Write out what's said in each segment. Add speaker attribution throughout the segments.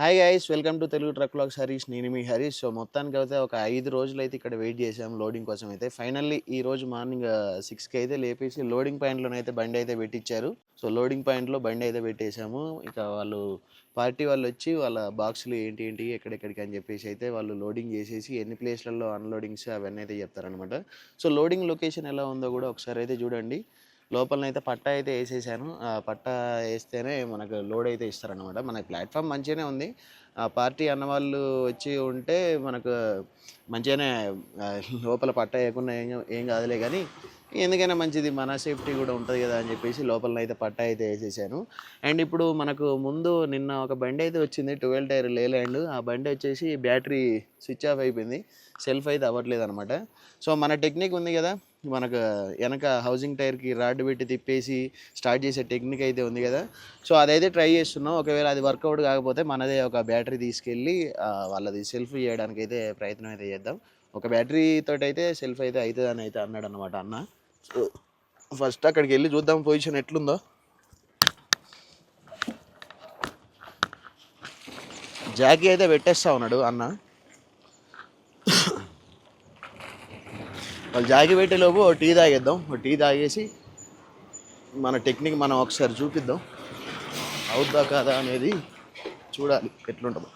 Speaker 1: Hi guys welcome to Telugu truck blogs Harish నేను మీ Harish so మొత్తానికి అయితే ఒక ఐదు రోజులు అయితే ఇక్కడ వెయిట్ చేసాం లోడింగ్ కోసం అయితే. ఫైనల్లీ ఈ రోజు మార్నింగ్ సిక్స్కి uh, అయితే లేపేసి లోడింగ్ పాయింట్లోనే అయితే బండి అయితే పెట్టించారు సో లోడింగ్ పాయింట్లో బండి అయితే పెట్టేశాము. ఇక వాళ్ళు పార్టీ వాళ్ళు వచ్చి వాళ్ళ బాక్సులు ఏంటి ఏంటి ఎక్కడెక్కడికి అని చెప్పేసి అయితే వాళ్ళు లోడింగ్ చేసేసి ఎన్ని ప్లేస్లలో అన్లోడింగ్స్ అవన్నీ అయితే చెప్తారనమాట సో లోడింగ్ లొకేషన్ ఎలా ఉందో కూడా ఒకసారి అయితే చూడండి. లోపలనైతే పట్టా అయితే వేసేసాను. ఆ పట్టా వేస్తేనే మనకు లోడ్ అయితే ఇస్తారనమాట మనకి ప్లాట్ఫామ్ మంచిగానే ఉంది. ఆ పార్టీ అన్న వాళ్ళు వచ్చి ఉంటే మనకు మంచిగానే లోపల పట్టా వేయకుండా ఏం ఏం కాదులే కానీ ఎందుకైనా మంచిది. మన సేఫ్టీ కూడా ఉంటుంది కదా అని చెప్పేసి లోపల అయితే పట్టా అయితే వేసేసాను. అండ్ ఇప్పుడు మనకు ముందు నిన్న ఒక బండి అయితే వచ్చింది ట్వెల్వ్ టైర్ లేలాండ్. ఆ బండి వచ్చేసి బ్యాటరీ స్విచ్ ఆఫ్ అయిపోయింది. సెల్ఫ్ అయితే అవ్వట్లేదు అనమాట సో మన టెక్నిక్ ఉంది కదా మనకు వెనక హౌసింగ్ టైర్కి రాడ్ పెట్టి తిప్పేసి స్టార్ట్ చేసే టెక్నిక్ అయితే ఉంది కదా. సో అదైతే ట్రై చేస్తున్నాం. ఒకవేళ అది వర్కౌట్ కాకపోతే మనదే ఒక బ్యాటరీ తీసుకెళ్ళి వాళ్ళది సెల్ఫ్ చేయడానికి అయితే ప్రయత్నం అయితే చేద్దాం. ఒక బ్యాటరీ తోటి అయితే సెల్ఫ్ అయితే అవుతుంది అని అయితే అన్నాడు అనమాట అన్న. సో ఫస్ట్ అక్కడికి వెళ్ళి చూద్దాం పొజిషన్ ఎట్లుందో. జాకీ అయితే పెట్టేస్తా ఉన్నాడు అన్న. వాళ్ళు జాగి పెట్టేలోపు ఓ టీ తాగేద్దాం ఓ టీ తాగేసి మన టెక్నిక్ మనం ఒకసారి చూపిద్దాం అవుద్దా కాదా అనేది చూడాలి ఎట్లుంటుందో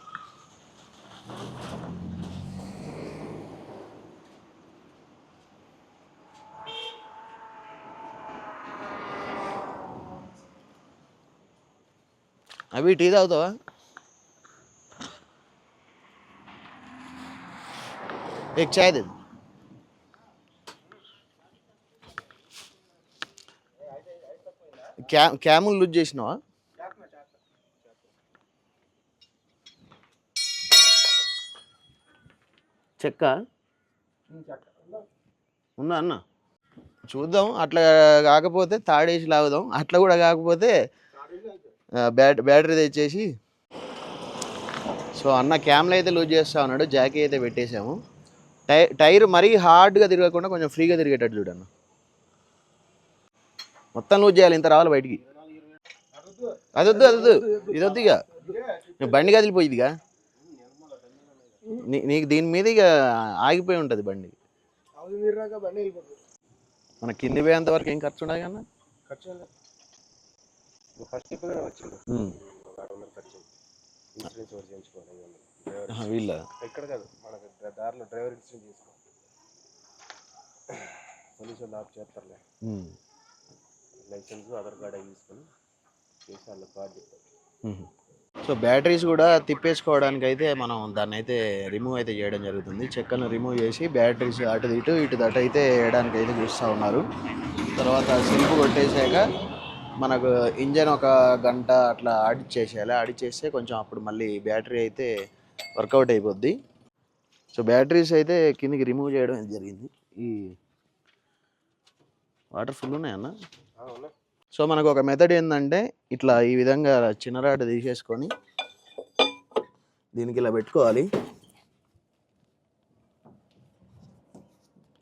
Speaker 1: అవి టీ తాగుతావా एक चाय दे दो క్యా క్యాములు లూజ్ చేసినావా? చెక్క? ఉందా అన్న? చూద్దాం అట్లా కాకపోతే తాడేసి లాగుదాం. అట్లా కూడా కాకపోతే ఆ, బ్యాటరీ తెచ్చేసి. సో అన్న క్యామ్లో అయితే లూజ్ చేస్తా ఉన్నాడు. జాకీ అయితే పెట్టేసాము టై టైర్ మరీ హార్డ్గా తిరగకుండా కొంచెం ఫ్రీగా తిరిగేటట్టు చూడన్న మొత్తం లూజ్ చేయాలి ఇంత రావాలి బయటికి. అది వద్దు అది వద్దు ఇది వద్దు ఇక. నీ బండి కదిలిపోయిదిగా. నీ నీకు దీని మీద ఇక ఆగిపోయి ఉంటుంది బండి. మన కింది పోయేంత వరకు ఏం ఖర్చు ఉండదు కన్నా?
Speaker 2: నువ్వు
Speaker 1: వీళ్ళ.
Speaker 2: ఎక్కడ కాదు మనకు డ్ర- దారిలో డ్రైవర్ ఇన్సూరెన్స్ చేసుకో. పోలీసు వాళ్ళు ఆఫ్ చేస్తారులే. లైసెన్స్ ఆధార్ కార్డు అవి తీసుకొని చేసి కార్డు
Speaker 1: సో బ్యాటరీస్ కూడా తిప్పేసుకోవడానికి అయితే మనం దాన్ని అయితే రిమూవ్ అయితే చేయడం జరుగుతుంది. చెక్కలను రిమూవ్ చేసి బ్యాటరీస్ అటు ఇటు ఇటు దట అయితే వేయడానికి అయితే చూస్తూ ఉన్నారు. తర్వాత సెల్ఫ్ కొట్టేసాక మనకు ఇంజన్ ఒక గంట అట్లా ఆడిచ్చేసేయాలి ఆడిచ్చేస్తే కొంచెం అప్పుడు మళ్ళీ బ్యాటరీ అయితే వర్కౌట్ అయిపోద్ది. సో బ్యాటరీస్ అయితే కిందికి రిమూవ్ చేయడం జరిగింది. ఈ వాటర్ ఫుల్ ఉన్నాయన్న? సో మనకు ఒక మెథడ్ ఏంటంటే ఇట్లా ఈ విధంగా చిన్నరాట తీసేసుకొని దీనికి ఇలా పెట్టుకోవాలి.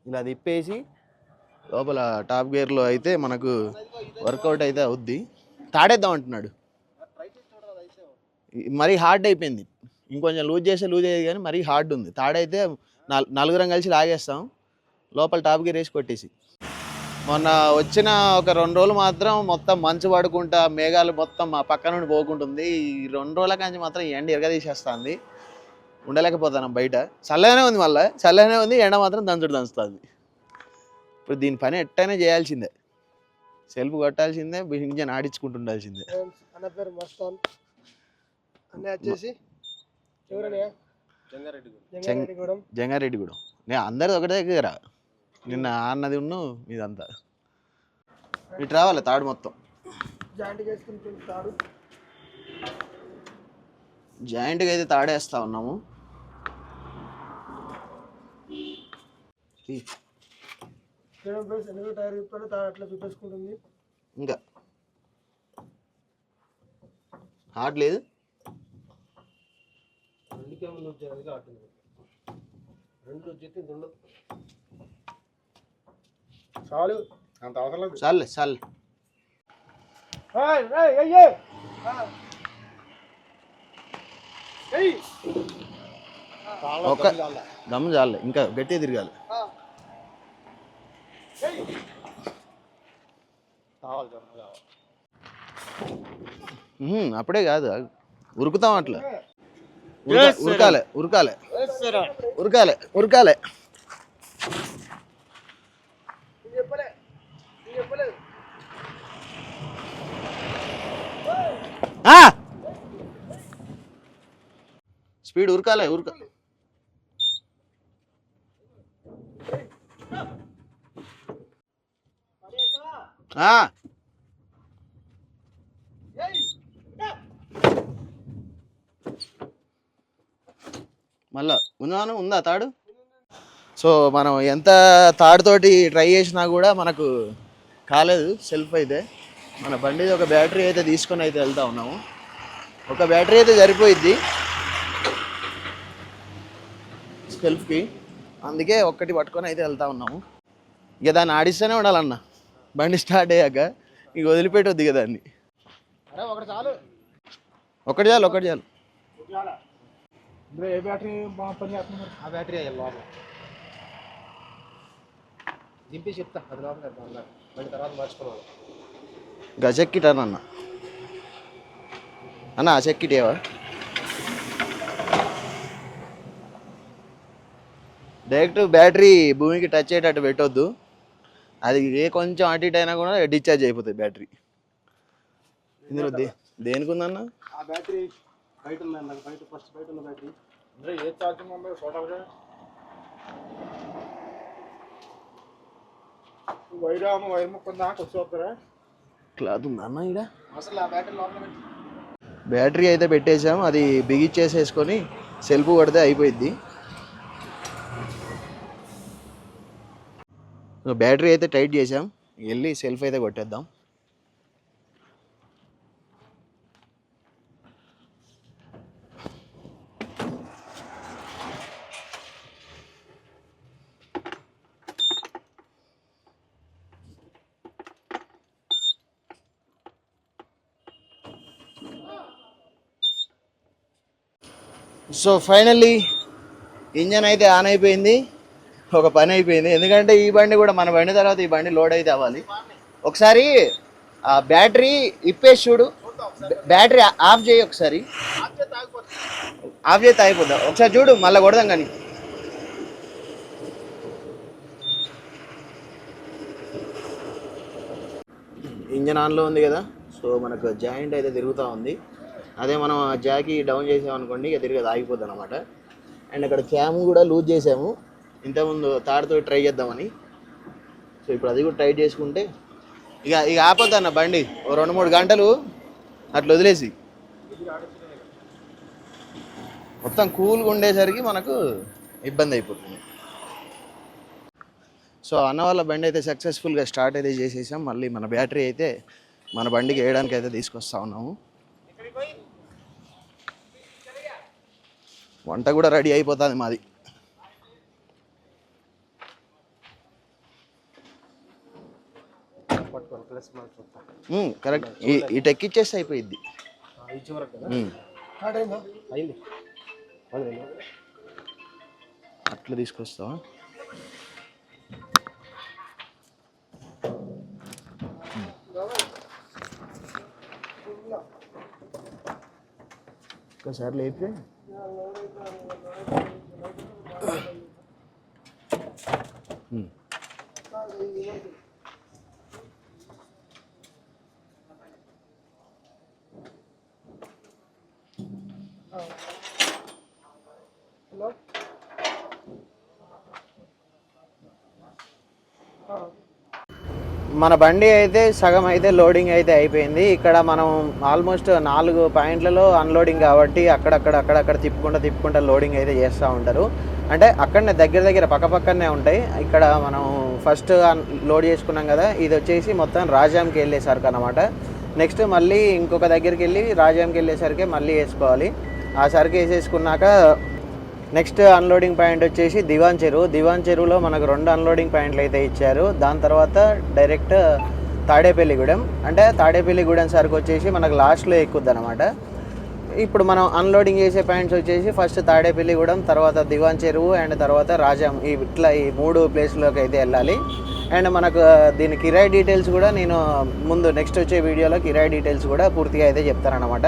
Speaker 1: ఇలా తిప్పేసి లోపల టాప్ గేర్లో అయితే మనకు వర్కౌట్ అయితే అవుద్ది. తాడేద్దాం అంటున్నాడు. మరీ హార్డ్ అయిపోయింది. ఇంకొంచెం లూజ్ చేస్తే లూజ్ అయ్యేది కానీ మరీ హార్డ్ ఉంది. తాడైతే నలుగురం కలిసి లాగేస్తాం. లోపల టాప్ గేర్ వేసి కొట్టేసి. మొన్న వచ్చిన ఒక రెండు రోజులు మాత్రం మొత్తం మంచు పడుకుంటా మేఘాలు మొత్తం మా పక్క నుండి పోకుంటుంది. ఈ రెండు రోజుల కాంచి మాత్రం ఈ ఎండ ఎరగదీసేస్తుంది ఉండలేకపోతాను బయట. చల్లగానే ఉంది మళ్ళీ. చల్లగానే ఉంది. ఎండ మాత్రం దంచుడు దంచుతుంది. ఇప్పుడు దీని పని ఎట్టయినా చేయాల్సిందే. సెల్ఫ్ కొట్టాల్సిందే ఇంజన్ ఆడించుకుంటుండాల్సిందే
Speaker 2: అన్న పేరు మస్తాన్. అన్నయ్య వచ్చేసి జంగారెడ్డిగూడెం.
Speaker 1: జంగారెడ్డిగూడెం. నేను అందరిది ఒకటే దగ్గర. నిన్న అన్నది ఉన్ను ఇదంతా ఇటు రావాలి తాడు మొత్తం.
Speaker 2: జాయింట్ తాడు.
Speaker 1: జాయింట్గా అయితే తాడేస్తా ఉన్నాము.
Speaker 2: టైర్ అట్లా చూపేసుకుంటుంది
Speaker 1: ఇంకా. హార్డ్ లేదు?
Speaker 2: కాటుంది రెండు చాలు అంత అవసరం లేదు
Speaker 1: చాలే చాలే
Speaker 2: ఏయ్, ఏయ్, ఏయ్, ఏయ్. ఆ.
Speaker 1: ఒక్క దమ్ చాలే ఇంకా గట్టిగా తిరగాలి ఉహుం, అప్పుడే కాదు ఆగు. ఉరుకుతాం అట్లా ఉరక- ఉరకాలే ఉరకాలే ఉరకాలే ఉరకాలే స్పీడ్ ఉరకాలే ఉరక. ఆ. మళ్ళా ఉన్నాను ఉందా తాడు? సో మనం ఎంత తాడుతోటి ట్రై చేసినా కూడా మనకు కాలేదు సెల్ఫ్ అయితే. మన బండి ఒక బ్యాటరీ అయితే తీసుకొని అయితే వెళ్తా ఉన్నాము. ఒక బ్యాటరీ అయితే సరిపోయిద్ది. సెల్ఫ్కి అందుకే ఒక్కటి పట్టుకొని అయితే వెళ్తా ఉన్నాము. ఇక దాన్ని ఆడిస్తూనే ఉండాలన్న. బండి స్టార్ట్ అయ్యాక ఇక వదిలిపెట్టొద్దు ఇక దాన్ని.
Speaker 2: అరే ఒకటి చాలు.
Speaker 1: ఒకటి చాలు ఒకటి చాలు.
Speaker 2: ఏ బ్యాటరీ పని చేస్తుంది మరి? ఆ బ్యాటరీ అయ్యాలి లోపల? దింపి చెప్తా అది లోపల. మళ్ళీ తర్వాత మర్చిపోవాలి.
Speaker 1: గజెక్కిట్ అని అన్న అన్న ఆ చెక్కిట్ ఏవా డైరెక్ట్ బ్యాటరీ భూమికి టచ్ అయ్యేటట్టు పెట్టొద్దు. అది ఏ కొంచెం అటు ఇటు అయినా కూడా డిశ్చార్జ్ అయిపోతుంది బ్యాటరీ. ఇందులో దే దేనికి ఉందన్న
Speaker 2: ఆ బ్యాటరీ బయట ఉంది నాకు బయట ఫస్ట్ బయట ఉన్న బ్యాటరీ. ఇందులో ఏ ఛార్జింగ్ ఉందో చూడాలిగా వైరాము వైర్ ముక్క ఉందా వచ్చి వస్తారా
Speaker 1: క్లాత్ ఉందా అన్న ఇక్కడ
Speaker 2: బ్యాటరీ
Speaker 1: అయితే పెట్టేసాం అది బిగిచ్చేసేసుకొని సెల్ఫ్ కొడితే అయిపోయిద్ది. సో బ్యాటరీ అయితే టైట్ చేసాం వెళ్ళి సెల్ఫ్ అయితే కొట్టేద్దాం. సో ఫైనల్లీ ఇంజన్ అయితే ఆన్ అయిపోయింది. ఒక పని అయిపోయింది. ఎందుకంటే ఈ బండి కూడా మన బండి తర్వాత ఈ బండి లోడ్ అయితే అవ్వాలి. ఒకసారి ఆ బ్యాటరీ ఇప్పేసి చూడు. బ్యాటరీ ఆఫ్ చేయి ఒకసారి. ఆఫ్ చేస్తే అయిపోద్దా ఒకసారి చూడు మళ్ళీ కొడదాం కానీ. ఇంజన్ ఆన్లో ఉంది కదా. సో మనకు జాయింట్ అయితే తిరుగుతూ ఉంది. అదే మనం ఆ జాకీ డౌన్ చేసామనుకోండి ఇక తిరిగి ఆగిపోద్ది అనమాట అండ్ అక్కడ క్యామ్ కూడా లూజ్ చేసాము. ఇంతకుముందు తాడుతో ట్రై చేద్దామని. సో ఇప్పుడు అది కూడా ట్రై చేసుకుంటే ఇక ఇక ఆపొద్దు అన్న బండి. ఓ రెండు మూడు గంటలు అట్లా వదిలేసి. మొత్తం కూల్గా ఉండేసరికి మనకు ఇబ్బంది అయిపోతుంది. సో అన్న వాళ్ళ బండి అయితే సక్సెస్ఫుల్గా స్టార్ట్ అయితే చేసేసాం. మళ్ళీ మన బ్యాటరీ అయితే మన బండికి వేయడానికి అయితే తీసుకొస్తా ఉన్నాము. వంట కూడా రెడీ అయిపోతుంది మాది. కరెక్ట్ ఈ- ఇటు
Speaker 2: అయింది? అయింది.
Speaker 1: అట్లా తీసుకొస్తావా? ఒకసారి లేపితే మన బండి అయితే సగం అయితే లోడింగ్ అయితే అయిపోయింది. ఇక్కడ మనం ఆల్మోస్ట్ నాలుగు పాయింట్లలో అన్లోడింగ్ కాబట్టి అక్కడక్కడ అక్కడక్కడ తిప్పుకుంటూ తిప్పుకుంటూ లోడింగ్ అయితే చేస్తూ ఉంటారు. అంటే అక్కడనే దగ్గర దగ్గర పక్కపక్కనే ఉంటాయి. ఇక్కడ మనం ఫస్ట్ లోడ్ చేసుకున్నాం కదా ఇది వచ్చేసి మొత్తం రాజాంకి వెళ్ళే సరుకు అనమాట నెక్స్ట్ మళ్ళీ ఇంకొక దగ్గరికి వెళ్ళి రాజాంకి వెళ్ళేసరికి మళ్ళీ వేసుకోవాలి. ఆ సరికి వేసేసుకున్నాక నెక్స్ట్ అన్లోడింగ్ పాయింట్ వచ్చేసి దివాన్ చెరువు. దివాన్ చెరువులో మనకు రెండు అన్లోడింగ్ పాయింట్లు అయితే ఇచ్చారు. దాని తర్వాత డైరెక్ట్ తాడేపల్లిగూడెం అంటే తాడేపల్లిగూడెం సరికి వచ్చేసి మనకు లాస్ట్లో ఎక్కుద్ది అనమాట ఇప్పుడు మనం అన్లోడింగ్ చేసే పాయింట్స్ వచ్చేసి ఫస్ట్ తాడేపల్లిగూడెం తర్వాత దివాన్ చెరువు అండ్ తర్వాత రాజాం. ఈ ఇట్లా ఈ మూడు ప్లేస్లోకి అయితే వెళ్ళాలి. అండ్ మనకు దీని కిరాయి డీటెయిల్స్ కూడా నేను ముందు నెక్స్ట్ వచ్చే వీడియోలో కిరాయి డీటెయిల్స్ కూడా పూర్తిగా అయితే చెప్తానమాట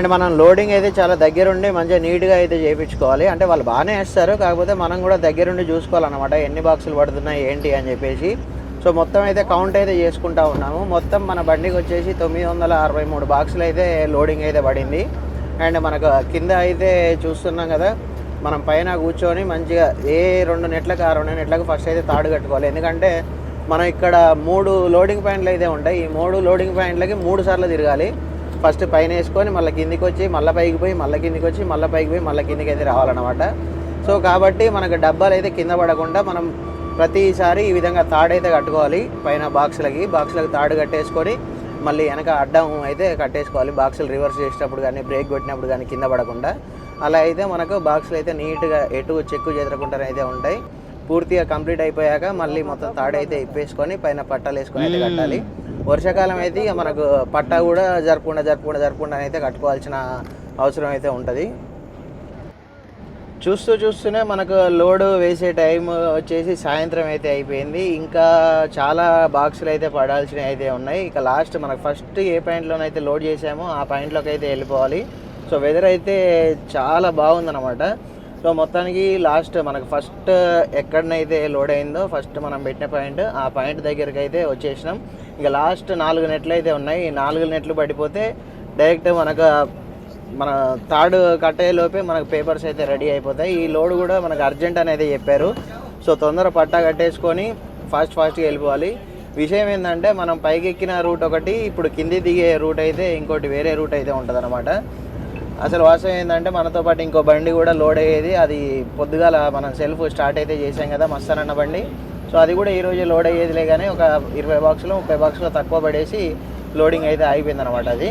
Speaker 1: అండ్ మనం లోడింగ్ అయితే చాలా దగ్గరుండి మంచిగా నీట్గా అయితే చేయించుకోవాలి. అంటే వాళ్ళు బాగానే వేస్తారు. కాకపోతే మనం కూడా దగ్గరుండి చూసుకోవాలన్నమాట. ఎన్ని బాక్సులు పడుతున్నాయి ఏంటి అని చెప్పేసి. సో మొత్తం అయితే కౌంట్ అయితే చేసుకుంటా ఉన్నాము. మొత్తం మన బండికి వచ్చేసి తొమ్మిది వందల అరవై మూడు బాక్సులు అయితే లోడింగ్ అయితే పడింది. అండ్ మనకు కింద అయితే చూస్తున్నాం కదా మనం పైన కూర్చొని మంచిగా ఏ రెండు నెట్లకు ఆ రెండు నెట్లకు ఫస్ట్ అయితే తాడు కట్టుకోవాలి. ఎందుకంటే మనం ఇక్కడ మూడు లోడింగ్ పాయింట్లు అయితే ఉంటాయి. ఈ మూడు లోడింగ్ పాయింట్లకి మూడు సార్లు తిరగాలి. ఫస్ట్ పైన వేసుకొని మళ్ళీ కిందికి వచ్చి మళ్ళీ పైకి పోయి మళ్ళీ కిందికి వచ్చి మళ్ళీ పైకి పోయి మళ్ళీ కిందికి అయితే రావాలన్నమాట. సో కాబట్టి మనకు డబ్బాలు అయితే కింద పడకుండా మనం ప్రతిసారి ఈ విధంగా తాడు అయితే కట్టుకోవాలి. పైన బాక్సులకి బాక్సులకు తాడు కట్టేసుకొని మళ్ళీ వెనక అడ్డం అయితే కట్టేసుకోవాలి. బాక్సులు రివర్స్ చేసేటప్పుడు కానీ బ్రేక్ కొట్టినప్పుడు కానీ కింద పడకుండా. అలా అయితే మనకు బాక్సులు అయితే నీట్గా ఎటు చెక్కు చెదరకుండా అయితే ఉంటాయి. పూర్తిగా కంప్లీట్ అయిపోయాక మళ్ళీ మొత్తం తాడైతే ఇప్పేసుకొని పైన పట్టాలు వేసుకొని అయితే కట్టాలి. వర్షాకాలం అయితే ఇక మనకు పట్టా కూడా జరపకుండా జరపకుండా జరపకుండా అయితే కట్టుకోవాల్సిన అవసరం అయితే ఉంటుంది. చూస్తూ చూస్తూనే మనకు లోడ్ వేసే టైం వచ్చేసి సాయంత్రం అయితే అయిపోయింది. ఇంకా చాలా బాక్సులు అయితే పడాల్సినవి అయితే ఉన్నాయి. ఇక లాస్ట్ మనకు ఫస్ట్ ఏ పాయింట్లోనైతే లోడ్ చేసామో ఆ పాయింట్లోకి అయితే వెళ్ళిపోవాలి. సో వెదర్ అయితే చాలా బాగుందన్నమాట. సో మొత్తానికి లాస్ట్ మనకు ఫస్ట్ ఎక్కడనైతే లోడ్ అయిందో ఫస్ట్ మనం పెట్టిన పాయింట్ ఆ పాయింట్ దగ్గరికి అయితే వచ్చేసినాం. ఇక లాస్ట్ నాలుగు నెట్లు అయితే ఉన్నాయి. ఈ నాలుగు నెట్లు పడిపోతే డైరెక్ట్ మనకు మన థర్డ్ కట్ లోపే మనకు పేపర్స్ అయితే రెడీ అయిపోతాయి. ఈ లోడ్ కూడా మనకు అర్జెంట్ అనేది చెప్పారు. సో తొందర పట్టా కట్టేసుకొని ఫాస్ట్ ఫాస్ట్గా వెళ్ళిపోవాలి. విషయం ఏంటంటే మనం పైకి ఎక్కిన రూట్ ఒకటి ఇప్పుడు కింది దిగే రూట్ అయితే ఇంకోటి వేరే రూట్ అయితే ఉంటుంది అసలు వాస్తవం ఏంటంటే మనతో పాటు ఇంకో బండి కూడా లోడ్ అయ్యేది. అది పొద్దుగాల మనం సెల్ఫ్ స్టార్ట్ అయితే చేసాం కదా మస్తానన్న బండి. సో అది కూడా ఈ లోడ్ అయ్యేదిలే కానీ ఒక ఇరవై బాక్సులు ముప్పై బాక్సులు తక్కువ పడేసి లోడింగ్ అయితే అయిపోయింది అనమాట అది.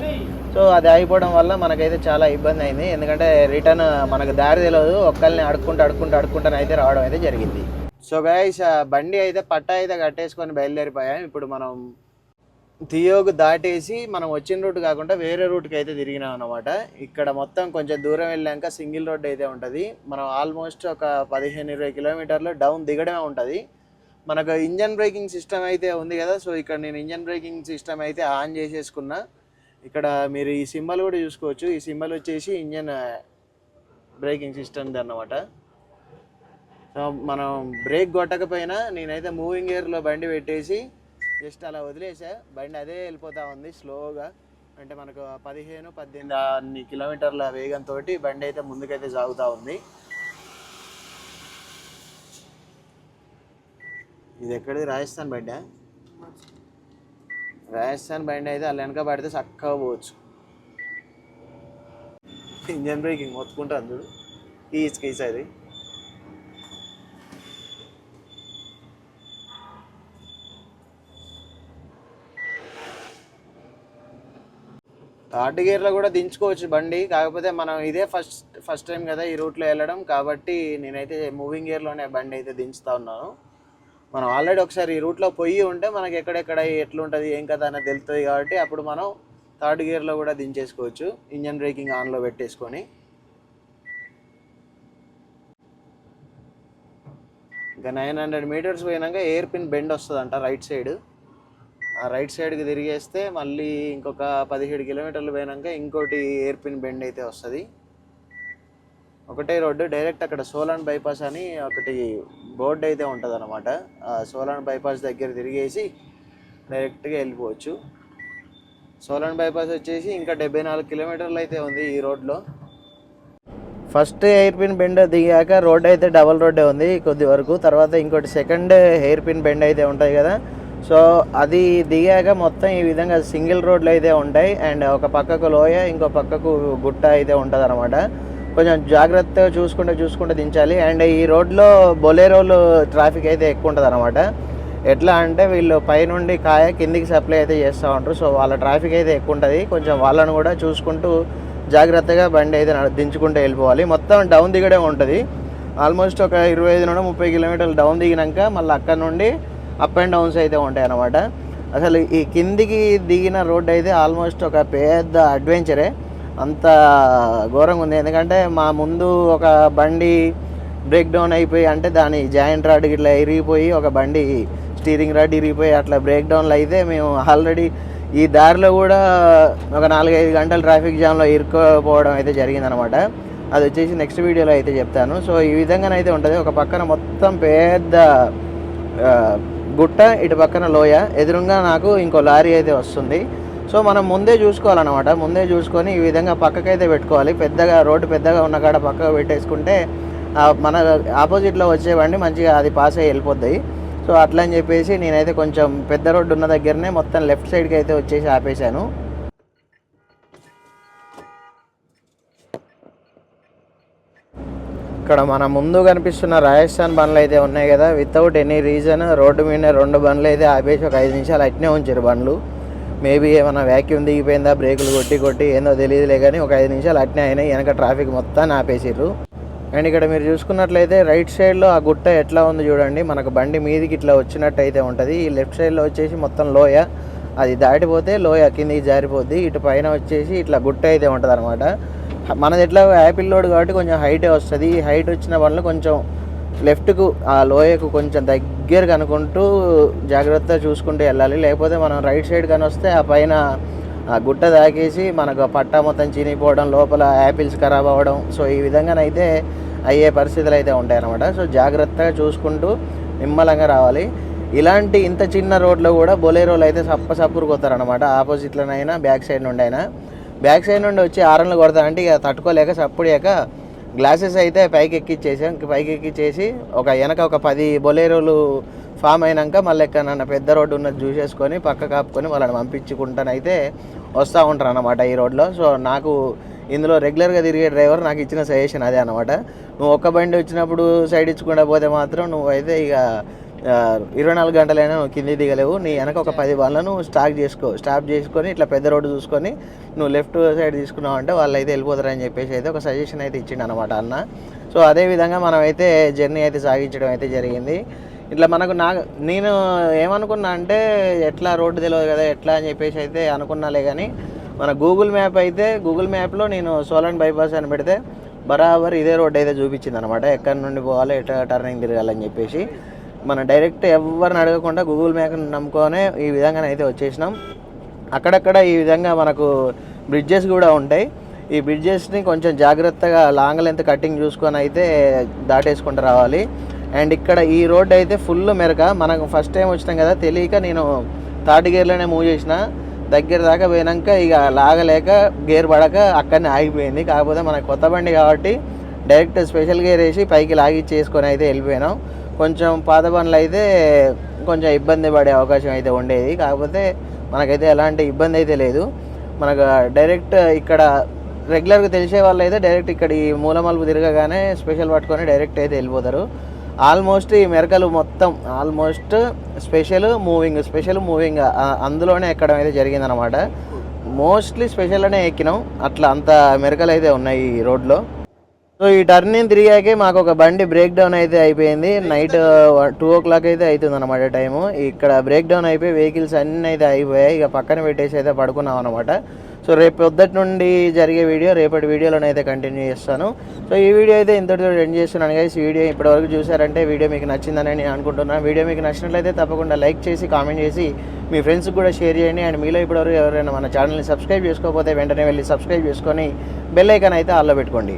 Speaker 1: సో అది అయిపోవడం వల్ల మనకైతే చాలా ఇబ్బంది అయింది. ఎందుకంటే రిటర్న్ మనకు దారి తెలియదు ఒక్కరిని అడుక్కుంటూ అడుక్కుంటూ అడుక్కుంటూ అయితే రావడం అయితే జరిగింది. సో గైస్ బండి అయితే పట్టా అయితే కట్టేసుకొని బయలుదేరిపోయాం. ఇప్పుడు మనం తియోగు దాటేసి మనం వచ్చిన రూట్ కాకుండా వేరే రూట్కి అయితే తిరిగినాం అనమాట ఇక్కడ మొత్తం కొంచెం దూరం వెళ్ళాక సింగిల్ రోడ్ అయితే ఉంటుంది. మనం ఆల్మోస్ట్ ఒక పదిహేను ఇరవై కిలోమీటర్లు డౌన్ దిగడమే ఉంటుంది. మనకు ఇంజన్ బ్రేకింగ్ సిస్టమ్ అయితే ఉంది కదా సో ఇక్కడ నేను ఇంజన్ బ్రేకింగ్ సిస్టమ్ అయితే ఆన్ చేసేసుకున్నా. ఇక్కడ మీరు ఈ సింబల్ కూడా చూసుకోవచ్చు. ఈ సింబల్ వచ్చేసి ఇంజన్ బ్రేకింగ్ సిస్టమ్ది అన్నమాట. సో మనం బ్రేక్ కొట్టకపోయినా నేనైతే మూవింగ్ గేర్లో బండి పెట్టేసి జస్ట్ అలా వదిలేసా. బండి అదే వెళ్ళిపోతూ ఉంది స్లోగా. అంటే మనకు పదిహేను పద్దెనిమిది అన్ని కిలోమీటర్ల వేగంతో బండి అయితే ముందుకైతే సాగుతూ ఉంది. ఇది ఎక్కడిది? రాజస్థాన్ బండి రాజస్థాన్ బండి అయితే అలా వెనక పడితే చక్కగా పోవచ్చు. ఇంజన్ బ్రేకింగ్ మొత్తుకుంటుంది చూడు. ఈ కీస్ అది. థర్డ్ గేర్లో కూడా దించుకోవచ్చు బండి. కాకపోతే మనం ఇదే ఫస్ట్ ఫస్ట్ టైం కదా ఈ రూట్లో వెళ్ళడం. కాబట్టి నేనైతే మూవింగ్ గేర్లోనే బండి అయితే దించుతా ఉన్నాను. మనం ఆల్రెడీ ఒకసారి ఈ రూట్లో పొయ్యి ఉంటే మనకి ఎక్కడెక్కడ ఎట్లుంటుంది ఏం కదా అనేది తెలుస్తుంది కాబట్టి అప్పుడు మనం థర్డ్ గేర్లో కూడా దించేసుకోవచ్చు. ఇంజన్ బ్రేకింగ్ ఆన్లో పెట్టేసుకొని. ఇంకా నైన్ హండ్రెడ్ మీటర్స్ పోయినాక ఎయిర్ పిన్ బెండ్ వస్తుందంట రైట్ సైడ్ ఆ రైట్ సైడ్కి తిరిగేస్తే మళ్ళీ ఇంకొక పదిహేడు కిలోమీటర్లు పోయినాక ఇంకోటి ఎయిర్ పిన్ బెండ్ అయితే వస్తుంది. ఒకటే రోడ్డు డైరెక్ట్ అక్కడ సోలాన్ బైపాస్ అని ఒకటి బోర్డు అయితే ఉంటుంది అనమాట సోలాన్ బైపాస్ దగ్గర తిరిగేసి డైరెక్ట్గా వెళ్ళిపోవచ్చు. సోలాన్ బైపాస్ వచ్చేసి ఇంకా డెబ్బై నాలుగు కిలోమీటర్లు అయితే ఉంది ఈ రోడ్లో. ఫస్ట్ హెయిర్ పిన్ బెండ్ దిగాక రోడ్ అయితే డబల్ రోడ్డే ఉంది కొద్ది వరకు. తర్వాత ఇంకోటి సెకండ్ హెయిర్ పిన్ బెండ్ అయితే ఉంటుంది కదా. సో అది దిగాక మొత్తం ఈ విధంగా సింగిల్ రోడ్లు అయితే ఉంటాయి. అండ్ ఒక పక్కకు లోయ ఇంకో పక్కకు గుట్ట అయితే ఉంటుంది అనమాట కొంచెం జాగ్రత్తగా చూసుకుంటూ చూసుకుంటూ దించాలి. అండ్ ఈ రోడ్లో బొలేరోలు ట్రాఫిక్ అయితే ఎక్కువ ఉంటుంది అనమాట ఎట్లా అంటే వీళ్ళు పైనుండి కాయ కిందికి సప్లై అయితే చేస్తూ ఉంటారు. సో వాళ్ళ ట్రాఫిక్ అయితే ఎక్కువ ఉంటుంది. కొంచెం వాళ్ళను కూడా చూసుకుంటూ జాగ్రత్తగా బండి అయితే దించుకుంటూ వెళ్ళిపోవాలి. మొత్తం డౌన్ దిగడే ఉంటుంది. ఆల్మోస్ట్ ఒక ఇరవై ఐదు నుండి ముప్పై కిలోమీటర్లు డౌన్ దిగినాక మళ్ళీ అక్కడ నుండి అప్ అండ్ డౌన్స్ అయితే ఉంటాయి అన్నమాట. అసలు ఈ కిందికి దిగిన రోడ్ అయితే ఆల్మోస్ట్ ఒక పెద్ద అడ్వెంచరే. అంత ఘోరంగా ఉంది. ఎందుకంటే మా ముందు ఒక బండి బ్రేక్ డౌన్ అయిపోయి అంటే దాని జాయింట్ రాడ్ ఇట్లా ఇరిగిపోయి ఒక బండి స్టీరింగ్ రాడ్ ఇరిగిపోయి అట్లా బ్రేక్ డౌన్లు అయితే మేము ఆల్రెడీ ఈ దారిలో కూడా ఒక నాలుగైదు గంటలు ట్రాఫిక్ జామ్లో ఇరుక్కుపోవడం అయితే జరిగిందనమాట. అది వచ్చేసి నెక్స్ట్ వీడియోలో అయితే చెప్తాను. సో ఈ విధంగానైతే ఉంటుంది. ఒక పక్కన మొత్తం పెద్ద గుట్ట ఇటు పక్కన లోయ. ఎదురుగా నాకు ఇంకో లారీ అయితే వస్తుంది. సో మనం ముందే చూసుకోవాలన్నమాట. ముందే చూసుకొని ఈ విధంగా పక్కకైతే పెట్టుకోవాలి. పెద్దగా రోడ్డు పెద్దగా ఉన్న కాడ పక్కకు పెట్టేసుకుంటే ఆ మన ఆపోజిట్లో వచ్చేవండి మంచిగా అది పాస్ అయ్యి వెళ్ళిపోద్ది. సో అట్లా అని చెప్పేసి నేనైతే కొంచెం పెద్ద రోడ్డు ఉన్న దగ్గరనే మొత్తం లెఫ్ట్ సైడ్కి అయితే వచ్చేసి ఆపేశాను. ఇక్కడ మన ముందు కనిపిస్తున్న రాజస్థాన్ బండ్లు అయితే ఉన్నాయి కదా. వితౌట్ ఎనీ రీజన్ రోడ్డు మీద రెండు బండ్లు అయితే ఆపేసి ఒక ఐదు నిమిషాలు అట్నే ఉంచారు బండ్లు. మేబీ ఏమైనా వ్యాక్యూమ్ దిగిపోయిందా బ్రేకులు కొట్టి కొట్టి ఏందో తెలియదులే కానీ ఒక ఐదు నిమిషాలు అట్నే అయినాయి వెనక ట్రాఫిక్ మొత్తాన్ని ఆపేసిర్రు అండ్ ఇక్కడ మీరు చూసుకున్నట్లయితే రైట్ సైడ్లో ఆ గుట్ట ఎట్లా ఉంది చూడండి. మనకు బండి మీదికి ఇట్లా వచ్చినట్టు అయితే ఉంటుంది. ఈ లెఫ్ట్ సైడ్లో వచ్చేసి మొత్తం లోయ. అది దాటిపోతే లోయ కిందికి జారిపోద్ది. ఇటు పైన వచ్చేసి ఇట్లా గుట్ట అయితే ఉంటుంది అనమాట మనది ఎట్లా యాపిల్ లోడ్ కాబట్టి కొంచెం హైటే వస్తుంది. ఈ హైట్ వచ్చిన వాళ్ళు కొంచెం లెఫ్ట్కు ఆ లోయకు కొంచెం దగ్గరగా అనుకుంటూ జాగ్రత్తగా చూసుకుంటూ వెళ్ళాలి. లేకపోతే మనం రైట్ సైడ్ కానీ వస్తే ఆ పైన ఆ గుట్ట తాకేసి మనకు పట్టా మొత్తం చినిగిపోవడం లోపల యాపిల్స్ ఖరాబ్ అవ్వడం. సో ఈ విధంగానైతే అయ్యే పరిస్థితులు అయితే ఉంటాయి అన్నమాట సో జాగ్రత్తగా చూసుకుంటూ నిమ్మలంగా రావాలి. ఇలాంటి ఇంత చిన్న రోడ్లో కూడా బొలేరోలు అయితే సప్ప సప్పురు కొడతారనమాట ఆపోజిట్లోనైనా బ్యాక్ సైడ్ నుండి అయినా బ్యాక్ సైడ్ నుండి వచ్చి ఆరన్లు కొడతారంటే ఇక తట్టుకోలేక సప్పుడేక గ్లాసెస్ అయితే పైకి ఎక్కిచ్చేసాం పైకి ఎక్కిచ్చేసి ఒక వెనక ఒక పది బొలేరోలు ఫామ్ అయినాక మళ్ళీ ఎక్కడన్నా పెద్ద రోడ్డు ఉన్నది చూసేసుకొని పక్క కాపుకొని వాళ్ళని పంపించుకుంటానైతే వస్తూ ఉంటారు అనమాట ఈ రోడ్లో. సో నాకు ఇందులో రెగ్యులర్గా తిరిగే డ్రైవర్ నాకు ఇచ్చిన సజెషన్ అదే అనమాట నువ్వు ఒక్క బండి వచ్చినప్పుడు సైడ్ ఇచ్చకుండా పోతే మాత్రం నువ్వైతే ఇక ఇరవై నాలుగు గంటలైనా కింది దిగలేవు. నీ వెనక ఒక పది బండ్లను స్టాక్ చేసుకో స్టాప్ చేసుకొని ఇట్లా పెద్ద రోడ్డు చూసుకొని నువ్వు లెఫ్ట్ సైడ్ తీసుకున్నావు అంటే వాళ్ళు అయితే వెళ్ళిపోతారని చెప్పేసి అయితే ఒక సజెషన్ అయితే ఇచ్చిండు అనమాట అన్న. సో అదే విధంగా మనం అయితే జర్నీ అయితే సాగించడం అయితే జరిగింది. ఇట్లా మనకు నా నేను ఏమనుకున్నా అంటే ఎట్లా రోడ్డు తెలియదు కదా ఎట్లా అని చెప్పేసి అయితే అనుకున్నాలే కానీ మన గూగుల్ మ్యాప్ అయితే గూగుల్ మ్యాప్లో నేను సోలన్ బైపాస్ అని పెడితే బరాబర్ ఇదే రోడ్ అయితే చూపించింది అనమాట ఎక్కడి నుండి పోవాలి ఎట్లా టర్నింగ్ తిరగాలని చెప్పేసి. మనం డైరెక్ట్ ఎవరిని అడగకుండా గూగుల్ మ్యాప్ నమ్ముకొనే ఈ విధంగా అయితే వచ్చేసినాం. అక్కడక్కడ ఈ విధంగా మనకు బ్రిడ్జెస్ కూడా ఉంటాయి. ఈ బ్రిడ్జెస్ని కొంచెం జాగ్రత్తగా లాంగ్ లెంత్ కటింగ్ చూసుకొని అయితే దాటేసుకుంటూ రావాలి. అండ్ ఇక్కడ ఈ రోడ్ అయితే ఫుల్ మెరక. మనకు ఫస్ట్ టైం వచ్చినాం కదా తెలియక నేను థర్డ్ గేర్లోనే మూవ్ చేసిన. దగ్గర దాకా పోయినాక ఇక లాగలేక గేర్ పడక అక్కడనే ఆగిపోయింది. కాకపోతే మనకు కొత్త బండి కాబట్టి డైరెక్ట్ స్పెషల్ గేర్ వేసి పైకి లాగిచ్చేసుకొని అయితే వెళ్ళిపోయినాం. కొంచెం పాత బండ్లు అయితే కొంచెం ఇబ్బంది పడే అవకాశం అయితే ఉండేది. కాకపోతే మనకైతే ఎలాంటి ఇబ్బంది అయితే లేదు. మనకు డైరెక్ట్ ఇక్కడ రెగ్యులర్గా తెలిసే వాళ్ళు అయితే డైరెక్ట్ ఇక్కడ ఈ మూలమలుపు తిరగగానే స్పెషల్ పట్టుకొని డైరెక్ట్ అయితే వెళ్ళిపోతారు. ఆల్మోస్ట్ ఈ మెరకలు మొత్తం almost special moving special moving అందులోనే ఎక్కడం అయితే జరిగిందనమాట. మోస్ట్లీ స్పెషల్లోనే ఎక్కినాం. అట్లా అంత మెరకలు అయితే ఉన్నాయి ఈ రోడ్లో. సో ఈ టర్నింగ్ తిరిగాకే మాకు ఒక బండి బ్రేక్ డౌన్ అయితే అయిపోయింది. నైట్ టూ ఓ క్లాక్ అయితే అవుతుంది అనమాట టైము ఇక్కడ బ్రేక్ డౌన్ అయిపోయి వెహికల్స్ అన్నీ అయితే అయిపోయాయి. ఇక పక్కన పెట్టేసి అయితే పడుకున్నాం అనమాట సో రేపు పొద్దుటి నుండి జరిగే వీడియో రేపటి వీడియోలోనే అయితే కంటిన్యూ చేస్తాను. సో ఈ వీడియో అయితే ఇంతటితో ఎండ్ చేస్తున్నాను గైస్ ఈ వీడియో ఇప్పటివరకు చూసారంటే వీడియో మీకు నచ్చిందని నేను అనుకుంటున్నాను వీడియో మీకు నచ్చినట్లయితే తప్పకుండా లైక్ చేసి కామెంట్ చేసి మీ ఫ్రెండ్స్కి కూడా షేర్ చేయండి. అండ్ మీలో ఇప్పటివరకు ఎవరైనా మన ఛానల్ని సబ్స్క్రైబ్ చేసుకోకపోతే వెంటనే వెళ్ళి సబ్స్క్రైబ్ చేసుకొని బెల్ ఐకాన్ అయితే ఆల్లో పెట్టుకోండి.